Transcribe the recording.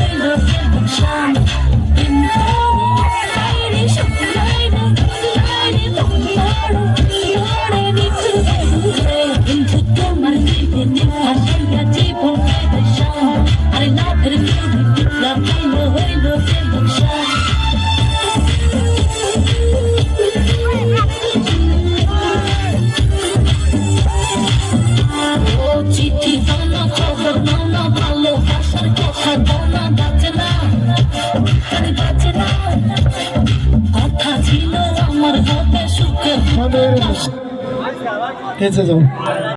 I know that it's you, love, I know, I know, I know, I know, हेच जाऊ